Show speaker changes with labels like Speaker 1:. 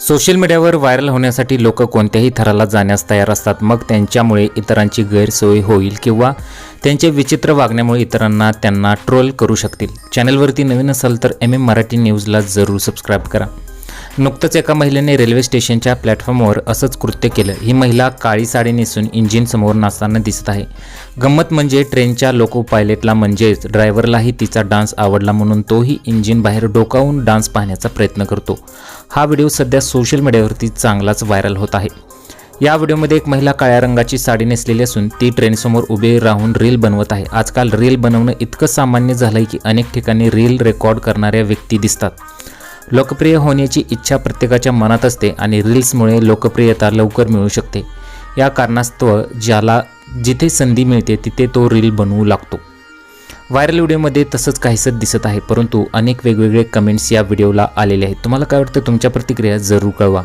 Speaker 1: Social मीडियावर viral होण्यासाठी लोक कोणत्याही थराला जाण्यास तयार असतात. मग त्यांच्यामुळे इतरांची गैरसोय होईल किंवा त्यांचे विचित्र वागण्यामुळे इतरांना त्यांना ट्रोल करू शकतील. चॅनलवरती नवीन असाल तर एम एम मराठी न्यूजला जरूर सबस्क्राईब करा. नुकतंच एका महिलेने रेल्वे स्टेशनच्या प्लॅटफॉर्मवर असंच कृत्य केलं. ही महिला काळी साडी नेसून इंजिनसमोर नाचताना दिसत आहे. गंमत म्हणजे ट्रेनच्या लोको पायलटला म्हणजेच ड्रायव्हरलाही तिचा डान्स आवडला म्हणून तोही इंजिन बाहेर डोकावून डान्स पाहण्याचा प्रयत्न करतो. हा व्हिडिओ सध्या सोशल मीडियावरती चांगलाच व्हायरल होत आहे. या व्हिडिओमध्ये एक महिला काळ्या रंगाची साडी नेसलेली असून ती ट्रेनसमोर उभे राहून रील बनवत आहे. आजकाल रील बनवणं इतकं सामान्य झालं आहे की अनेक ठिकाणी रील रेकॉर्ड करणाऱ्या व्यक्ती दिसतात. लोकप्रिय होण्याची इच्छा प्रत्येकाच्या मनात असते आणि रील्समुळे लोकप्रियता लवकर मिळू शकते. या कारणास्तव ज्याला जिथे संधी मिळते तिथे तो रील बनवू लागतो. व्हायरल व्हिडिओमध्ये तसंच काहीसं दिसत आहे परंतु अनेक वेगवेगळे कमेंट्स या व्हिडिओला आलेले आहेत. तुम्हाला काय वाटतं? तुमच्या प्रतिक्रिया जरूर कळवा.